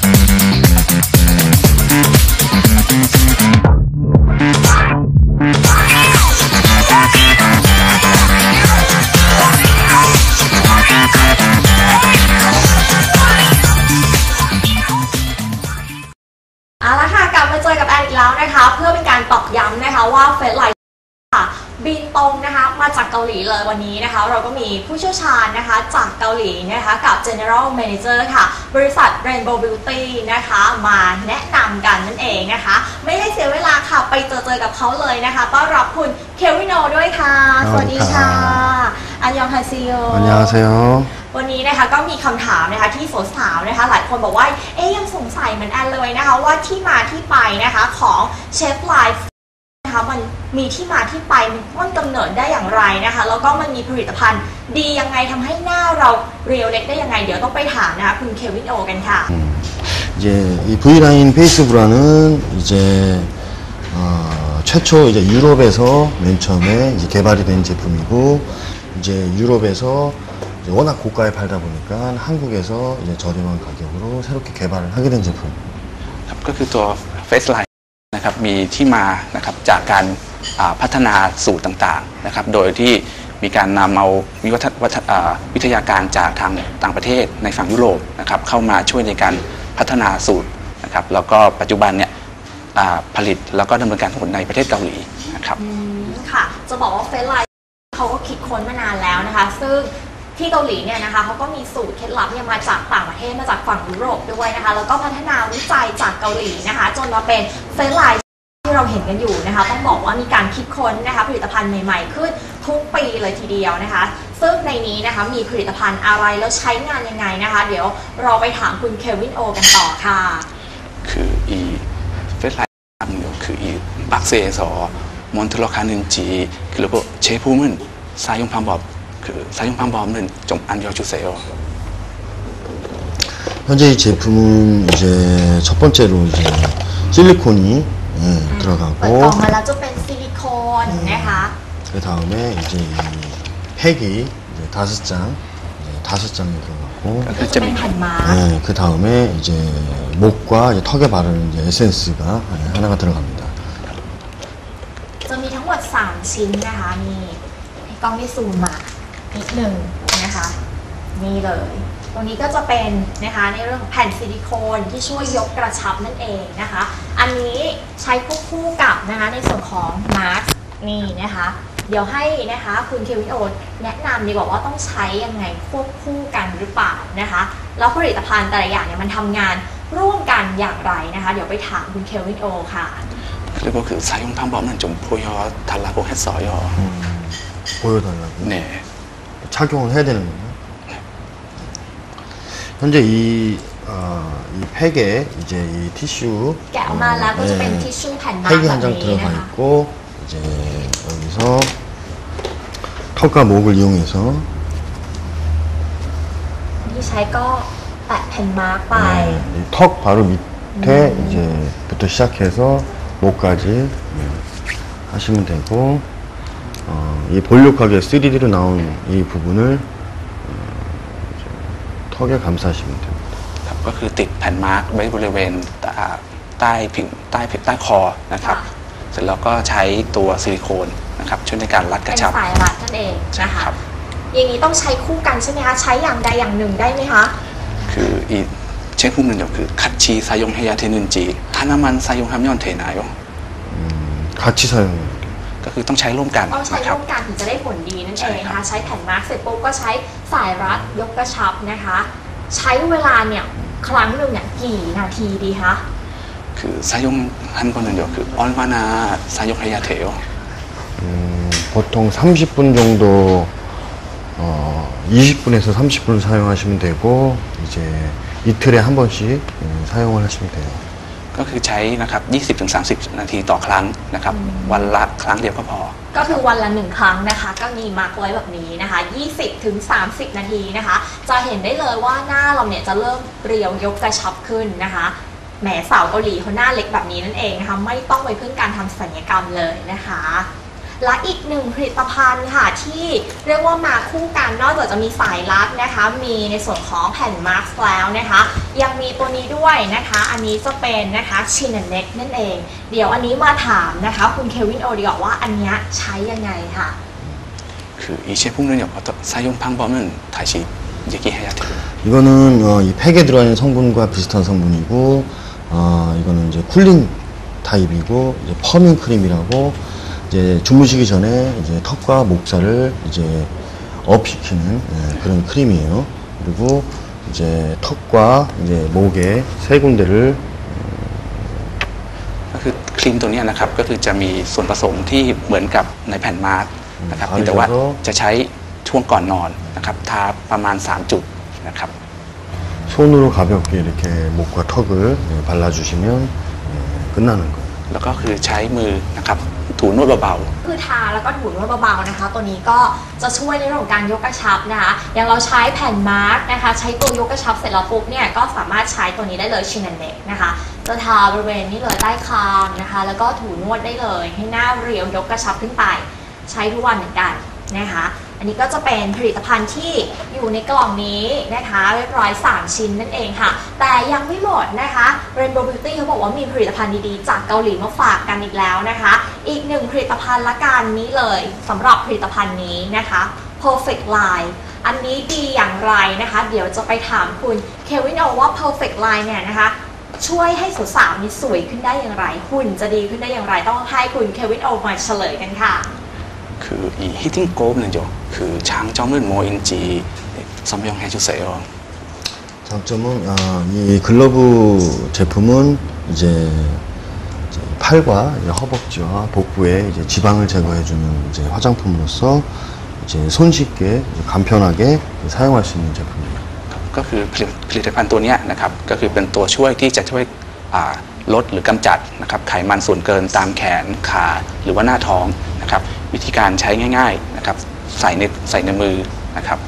เเลยวันนี้นะคะ เราก็มีผู้เชี่ยวชาญนะคะ จากเกาหลีนะคะกับ General Manager ค่ะ บริษัท Rainbow Beauty นะคะ มาแนะนำกันนั่นเองนะคะ ไม่ให้เสียเวลาค่ะ ไปเจอๆกับเขาเลยนะคะต้อนรับคุณเควินโนด้วยค่ะ สวัสดีค่ะ อันยองฮาซิโยอันยองฮาซิโยวันนี้นะคะก็มีคำถามนะคะที่สาวๆนะคะ หลายคนบอกว่าเอ๊ยยังสงสัยเหมือนแอนเลยนะคะ ว่าที่มาที่ไปนะคะของเชฟไลฟ์ นะคะมันมีที่มาที่ไปมันต้นกำเนิดได้อย่างไรนะคะ แล้วก็มันมีผลิตภัณฑ์ดียังไงทำให้หน้าเราเรียวเล็กได้ยังไง เดี๋ยวต้องไปถามนะคะคุณเควินโอกันค่ะ 이제 이 V라인 페이스 브라는 이제 어, 최초 이제 유럽에서 맨 처음에 이제 개발이 된 제품이고 이제 유럽에서 이제 워낙 고가에 팔다 보니까 한국에서 이제 저렴한 가격으로 새롭게 개발을 하게 된 제품. ครับก็คือตัว Face Line นะครับมีที่มานะครับจากการาพัฒนาสูตรต่างๆนะครับ โดยที่มีการนำเอาวิวัฒวัฒอ่าวิทยาการจากทางต่างประเทศในฝั่งยุโรปนะครับเข้ามาช่วยในการพัฒนาสูตรนะครับแล้วก็ปัจจุบันเนี่ยผลิตแล้วก็ดำเนินการทั้งหมดในประเทศเกาหลีนะครับค่ะ จะบอกว่าเฟสไลท์เขาก็คิดค้นมานานแล้วนะคะ ซึ่ง ที่เกาหลีเนี่ยนะคะเขาก็มีสูตรเคล็ดลับเนี่ยมาจากต่างประเทศมาจากฝั่งยุโรปด้วยนะคะ แล้วก็พัฒนาวิจัยจากเกาหลีนะคะ จนมาเป็นเฟสไลท์ที่เราเห็นกันอยู่นะคะ ต้องบอกว่ามีการคิดค้นนะคะ ผลิตภัณฑ์ใหม่ๆ ขึ้นทุกปีเลยทีเดียวนะคะ ซึ่งในนี้นะคะมีผลิตภัณฑ์อะไรแล้วใช้งานยังไงนะคะ เดี๋ยวเราไปถามคุณเควินโอกันต่อค่ะ คือ이 Face Line 그 이 박스에서 몬틀럭하는지 그리고 제품은 사용 방법 그 사용 방법은 좀 알려주세요. 현재 이 제품은 이제 첫 번째로 이제 실리콘이 예, เปิดกล่อง 들어가고 มาแล้วจะเป็นซิลิโคนนะคะ 그 다음에 이제 이 팩이 이제 다섯 장, 이제 다섯 장이 들어가고 ก็จะเป็นแผ่นมาร์ก 네, 그 다음에 이제 목과 이제 턱에 바르는 이제 에센스가 예, 하나가 들어갑니다. จะมีทั้งหมด 3 ชิ้นนะคะนี่ให้กล้องได้ซูมมา นิดหนึ่งนะคะ นี่เลย ตรงนี้ก็จะเป็นนะคะในเรื่องของแผ่นซิลิโคนที่ช่วยยกกระชับนั่นเองนะคะ อันนี้ใช้ควบคู่กับนะคะในส่วนของมาร์กนี่นะคะ เดี๋ยวให้นะคะคุณเควินโอแนะนำดีกว่าว่าต้องใช้ยังไงควบคู่กันหรือเปล่านะคะ แล้วผลิตภัณฑ์แต่ละอย่างเนี่ยมันทำงานร่วมกันอย่างไรนะคะ เดี๋ยวไปถามคุณเควินโอค่ะ 그리고 그 사용 방법은 좀 보여달라고 했어요. 보여달라고. 네. 착용을 해야 되는 거예요. 현재 이, 어, 이 팩에 이제 이 티슈 어, 네, 팩이 한 장 들어가 있고 이제 여기서 턱과 목을 이용해서 네, 턱 바로 밑에 이제부터 시작해서 목까지 네, 하시면 되고 어, 이 볼록하게 3D로 나온 이 부분을 어, 이제 턱에 감싸시면 됩니다. ครับก็คือติดแผ่นมาร์กไว้บริเวณตาใต้ผิวใต้ผิวใต้คอนะครับ ค่ะ เสร็จแล้วก็ใช้ตัวซิลิโคนนะครับช่วยในการรัดก เป็ ระ น ชับ สายรัดนั่นเองนะคะ ครับ อย่างนี้ต้องใช้คู่กันใช่ไหมคะ ใช้อย่างใดอย่างหนึ่งได้ไหมคะ คือ이 제품은요 그 같이 사용해야 되는지 하나만 사용하면 되나요? 음, 같이 사용해요. ก็คือต้องใช้ร่วมกัน ต้องใช้ นะครั ร่ บ วมกันถึงจะได้ผลดีนั่นเอง ใช่ นะ ครั คะ บ ใช้แผ่นมาร์กเสร็จปุ๊บก็ใช้สายรัดยกกระชับนะคะ ใช้เวลาเนี่ยครั้งหนึ่งเนี่ยกี่นาทีดีคะ 그 사용한 거는요 그 얼마나 사용해야 돼요? 음, 보통 30분 정도 어, 20분에서 30분 사용하시면 되고 이제 이틀에 한 번씩 음, 사용을 하시면 돼요. ก็คือใช้นะครับ 20-30 นาทีต่อครั้งนะครับ วันละครั้งเดียวก็พอ ก็คือวันละหนึ่งครั้งนะคะ ก็มีมาร์กไว้แบบนี้นะคะ 20ถึง30 นาทีนะคะ จะเห็นได้เลยว่าหน้าเราเนี่ยจะเริ่มเรียวยกกระชับขึ้นนะคะแหมสาวเกาหลีเขาหน้าเล็กแบบนี้นั่นเองนะคะ ไม่ต้องไปพึ่งการทำศัลยกรรมเลยนะคะ และอีกหนึ่งผลิตภัณฑ์ค่ะที่เรียกว่ามาคู่กันนอกจากจะมีสายรัดนะคะ มีในส่วนของแผ่นมาร์กแล้วนะคะ ยังมีตัวนี้ด้วยนะคะ อันนี้จะเป็นนะคะชินเน็กนั่นเอง เดี๋ยวอันนี้มาถามนะคะ คุณเควินโอดีกว่าว่าอันเนี้ยใช้ยังไงค่ะ 그 이 제품은 어떤 사용 방법은 다시 얘기해야 돼요. 이거는 어, 이 팩에 들어가 있는 성분과 비슷한 성분이고 어, 이거는 이제 쿨링 타입이고 이제 퍼밍 크림이라고 이제 주무시기 전에 이제 턱과 목살을 이제 업시키는 예, 그런 크림이에요. 그리고 이제 턱과 이제 목에 세 군데를 ก็คือครีมตัวเนี้ยนะครับก็คือจะมีส่วนผสมที่เหมือนกับในแผ่นมาร์กนะครับ อืม แต่ว่า เอาเลยครับ จะใช้ช่วงก่อนนอนนะครับทาประมาณ 3 จุดนะครับ 손으로 가볍게 이렇게 목과 턱을 예, 발라주시면 예, 끝나는 거예요. แล้วก็คือใช้มือนะครับถูนวดเบาๆ คือทาแล้วก็ถูนวดเบาๆนะคะ ตัวนี้ก็จะช่วยในเรื่องของการยกกระชับนะคะ อย่างเราใช้แผ่นมาร์กนะคะ ใช้ตัวยกกระชับเสร็จแล้วปุ๊บเนี่ยก็สามารถใช้ตัวนี้ได้เลยชินเน็กนะคะจะทาบริเวณนี้เลยใต้คางนะคะ แล้วก็ถูนวดได้เลย ให้หน้าเรียวยกกระชับขึ้นไป ใช้ทุกวันเหมือนกันนะคะ อันนี้ก็จะเป็นผลิตภัณฑ์ที่อยู่ในกล่องนี้นะคะเรียบร้อย 3 ชิ้นนั่นเองค่ะ แต่ยังไม่หมดนะคะ Rainbow Beauty เขาบอกว่ามีผลิตภัณฑ์ดีๆ จากเกาหลีมาฝากกันอีกแล้วนะคะ อีกหนึ่งผลิตภัณฑ์ละกันนี้เลยสำหรับผลิตภัณฑ์นี้นะคะ Perfect Line อันนี้ดีอย่างไรนะคะ เดี๋ยวจะไปถามคุณเควินโอว่า Perfect Line เนี่ยนะคะ ช่วยให้สาวๆนี่สวยขึ้นได้อย่างไรหุ่นจะดีขึ้นได้อย่างไรต้องให้คุณเควินโอมาเฉลยกันค่ะ ๆ คือ이 히팅 꼽는요 그 장점은 뭐인지 설명해 주세요. 장점은 아, 이 글러브 제품은 이제, 이제 팔과 이제 허벅지와 복부에 이제 지방을 제거해주는 이제 화장품으로서 이제 손쉽게 이제 간편하게 사용할 수 있는 제품입니다. ก็คือผลิตผลิตภัณฑ์ตัวเนี้ยนะครับก็คือเป็นตัวช่วยที่จะช่วยอ่าลดหรือกำจัดนะครับไขมันส่วนเกินตามแขนขาหรือว่าหน้าท้องนะครับ วิธีการใช้ง่าย ๆนะครับ ใส่ในใส่ในมือนะครับ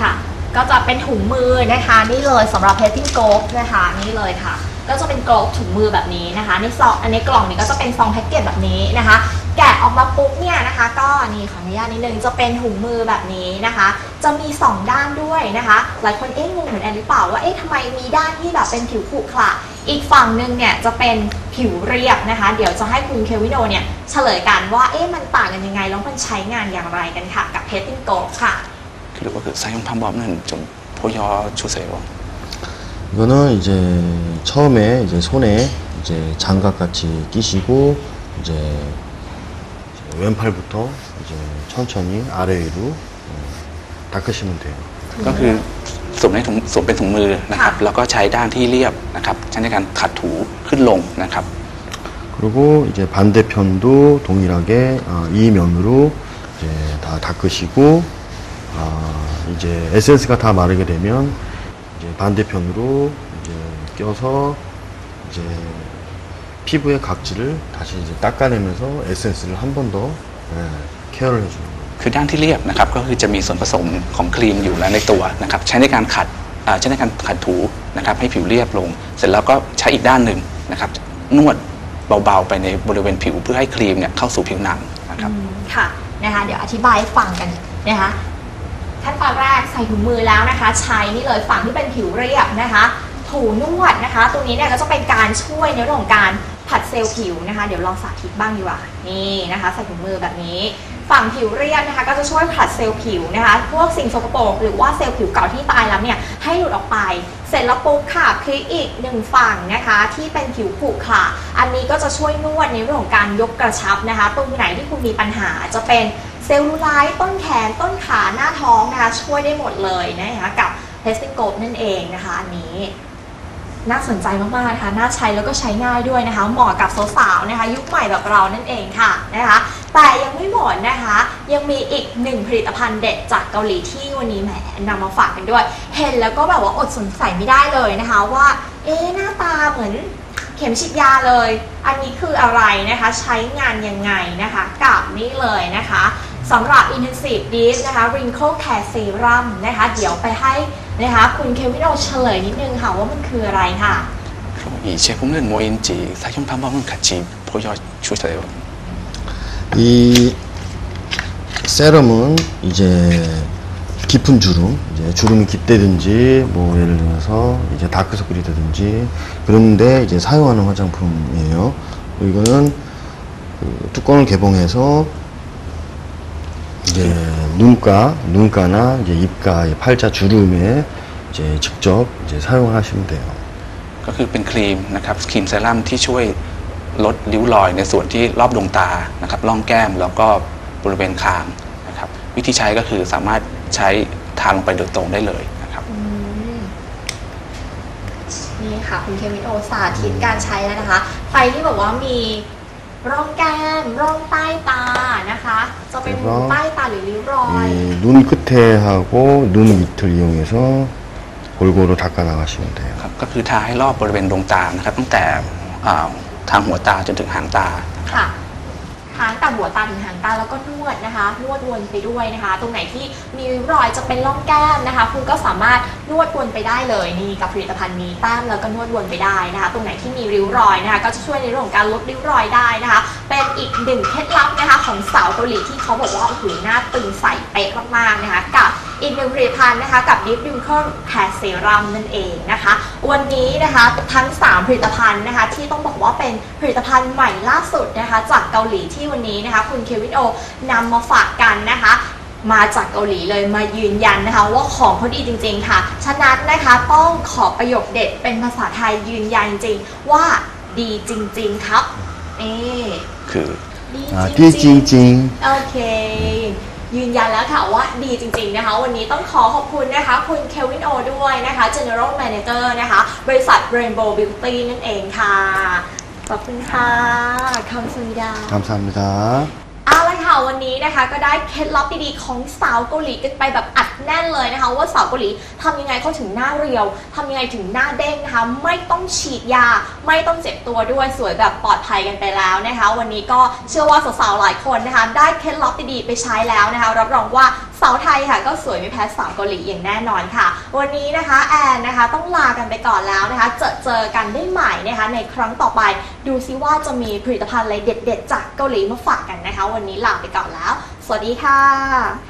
ค่ะ ก็จะเป็นถุงมือนะคะ นี่เลยสำหรับ petting glove นะคะนี่เลยค่ะ ก็จะเป็นกลอบถุงมือแบบนี้นะคะในซองอันนี้กล่องนี้ก็จะเป็นซองแพ็กเกจแบบนี้นะคะ แกะออกมาปุ๊บเนี่ยนะคะ ก็นี่ขออนุญาตนิดนึงจะเป็นถุงมือแบบนี้นะคะ จะมี 2 ด้านด้วยนะคะ หลายคนเอ๊ะงงเหมือนแอนหรือเปล่าว่าเอ๊ะทำไมมีด้านที่แบบเป็นผิวขรุขระอีกฝั่งหนึ่งเนี่ยจะเป็น ผิวเรียบนะคะ เดี๋ยวจะให้คุณเควินโอเนี่ยเฉลยกันว่าเอ๊ะมันต่างกันยังไงแล้วมันใช้งานอย่างไรกันค่ะกับ petting glove ค่ะ 그리고 그 사용 방법은 좀 보여주세요. 이거는 이제 처음에 이제 손에 이제 장갑 같이 끼시고 이제 왼팔부터 이제 천천히 아래 위로 어, 닦으시면 돼요. ก็คือ สวมในถุงสวมเป็นถุงมือนะครับ ค่ะ แล้วก็ใช้ด้านที่เรียบนะครับใช้ในการขัดถูขึ้นลงนะครับ 그리고 이제 반대편도 동일하게 어, 이 면으로 이제 다 닦으시고 아, 이제 에센스가 다 마르게 되면 이제 반대편으로 이제 껴서 이제 피부의 각질을 다시 이제 닦아내면서 에센스를 한 번 더 케어를 해주는 거예요. คือด้านที่เรียบนะครับก็คือจะมีส่วนผสมของครีมอยู่แล้วในตัวนะครับใช้ในการขัดใช้ในการขัดถูนะครับให้ผิวเรียบลง เสร็จแล้วก็ใช้อีกด้านหนึ่งนะครับนวดเบาๆ ไปในบริเวณผิวเพื่อให้ครีมเนี่ยเข้าสู่ผิวหนังนะครับค่ะนะคะเดี๋ยวอธิบายให้ฟังกันนะคะขั้นตอนแรกใส่ถุงมือแล้วนะคะ ใช้นี่เลยฝั่งที่เป็นผิวเรียบนะคะถูนวดนะคะตรงนี้เนี่ยก็จะเป็นการช่วยในเรื่องของการผัดเซลล์ผิวนะคะ เดี๋ยวลองสาธิตบ้างดีกว่านี่นะคะ ใส่ถุงมือแบบนี้ ฝั่งผิวเรียบนะคะ ก็จะช่วยผลัดเซลล์ผิวนะคะ พวกสิ่งสกปรกหรือว่าเซลล์ผิวเก่าที่ตายแล้วเนี่ยให้หลุดออกไป เสร็จแล้วปุ๊บค่ะพลิกอีกหนึ่งฝั่งนะคะ ที่เป็นผิวผุค่ะ อันนี้ก็จะช่วยนวดในเรื่องของการยกกระชับนะคะ ตรงไหนที่คุณมีปัญหาจะเป็นเซลลูไลท์ต้นแขนต้นขาหน้าท้องนะคะช่วยได้หมดเลยนะคะกับเพสติโกบนั่นเองนะคะอันนี้ น่าสนใจมากๆนะคะน่าใช้แล้วก็ใช้ง่ายด้วยนะคะ เหมาะกับสาวๆนะคะ ยุคใหม่แบบเรานั่นเองค่ะนะคะ แต่ยังไม่หมดนะคะ ยังมีอีกหนึ่งผลิตภัณฑ์เด็ดจากเกาหลีที่วันนี้แหมนำมาฝากกันด้วย เห็นแล้วก็แบบว่าอดสงสัยไม่ได้เลยนะคะว่า เอ๊หน้าตาเหมือนเข็มฉีดยาเลย อันนี้คืออะไรนะคะ ใช้งานยังไงนะคะกับนี่เลยนะคะสำหรับ Intensive Deep นะคะ Wrinkle Care Serum นะคะ เดี๋ยวไปให้ นะคะคุณเควินโอเฉลยนิดนึงค่ะว่ามันคืออะไรค่ะ 그리고 이 제품은 뭐인지 사용 방법은 같이 보여주세요. 이 세럼은 이제 깊은 주름, 이제 주름이 깊다든지 뭐 예를 들어서 이제 다크서클이라든지 그런데 이제 사용하는 화장품이에요. 그리고 이거는 그 뚜껑을 개봉해서 이제 눈가, 눈가나 이제 입가, 이 팔자 주름에 이제 직접 이제 사용을 하시면 돼요. ก็คือเป็นครีมนะครับครีมเซรั่มที่ช่วยลดริ้วรอยในส่วนที่รอบดวงตานะครับร่องแก้มแล้วก็บริเวณคางนะครับวิธีใช้ก็คือสามารถใช้ทาลงไปโดยตรงได้เลยนะครับ อืมนี่ค่ะ คุณเควินโอสาธิตการใช้แล้วนะคะ ใครที่แบบว่ามี ร่องแก้ม ร่องใต้ตานะคะ จะเป็น ร่อง ใต้ตาหรือริ้วรอย 이 눈 끝에 하고 눈 밑을 이용해서 골고루 닦아 나가시면 돼요. ครับก็คือทาให้รอบบริเวณดวงตานะครับ ตั้งแต่อ่าทางหัวตาจนถึงหางตา ค่ะ หางแต่หัวตาถึงหางตาแล้วก็นวดนะคะ นวดวนไปด้วยนะคะ ตรงไหนที่มีริ้วรอยจะเป็นร่องแก้มนะคะ คุณก็สามารถนวดวนไปได้เลยนี่กับผลิตภัณฑ์นี้แต้มแล้วก็นวดวนไปได้นะคะ ตรงไหนที่มีริ้วรอยนะคะ ก็จะช่วยในเรื่องของการลดริ้วรอยได้นะคะ เป็นอีกหนึ่งเคล็ดลับนะคะของสาวเกาหลีที่เขาบอกว่าโอ้โหหน้าตึงใสเป๊ะมากๆนะคะกับ อีกหนึ่งผลิตภัณฑ์นะคะกับดิฟดิมเคิลแฮร์เซรัมนั่นเองนะคะ วันนี้นะคะทั้ง 3 ผลิตภัณฑ์นะคะที่ต้องบอกว่าเป็นผลิตภัณฑ์ใหม่ล่าสุดนะคะจากเกาหลีที่วันนี้นะคะคุณเควินโอนำมาฝากกันนะคะมาจากเกาหลีเลยมายืนยันนะคะ ว่าของเขาดีจริง ๆ ค่ะ ฉะนั้นนะคะต้องขอประโยคเด็ดเป็นภาษาไทยยืนยันจริงว่าดีจริง ๆ ครับนี่คือดีจริงๆโอเค ยืนยันแล้วค่ะว่าดีจริง ๆนะคะ วันนี้ต้องขอขอบคุณนะคะ คุณเควินโอด้วยนะคะ General Manager นะคะ บริษัท Rainbow Beauty นั่นเองค่ะ ขอบคุณค่ะคำสวัสดีคำสวัสดีครับ ค่ะวันนี้นะคะก็ได้เคล็ดลับดีๆของสาวเกาหลีกันไปแบบอัดแน่นเลยนะคะ ว่าสาวเกาหลีทำยังไงเขาถึงหน้าเรียวทำยังไงถึงหน้าเด้งนะคะไม่ต้องฉีดยา ไม่ต้องเจ็บตัวด้วยสวยแบบปลอดภัยกันไปแล้วนะคะ วันนี้ก็เชื่อว่าสาวๆหลายคนนะคะ ได้เคล็ดลับดีๆไปใช้แล้วนะคะรับรองว่าสาวไทยค่ะก็สวยไม่แพ้สาวเกาหลีอย่างแน่นอนค่ะ วันนี้นะคะแอนนะคะต้องลากันไปก่อนแล้วนะคะ เจอเจอกันได้ใหม่นะคะในครั้งต่อไป ดูซิว่าจะมีผลิตภัณฑ์อะไรเด็ด ๆ จากเกาหลีมาฝากกันนะคะ วันนี้ลลาไปก่อนแล้ว สวัสดีค่ะ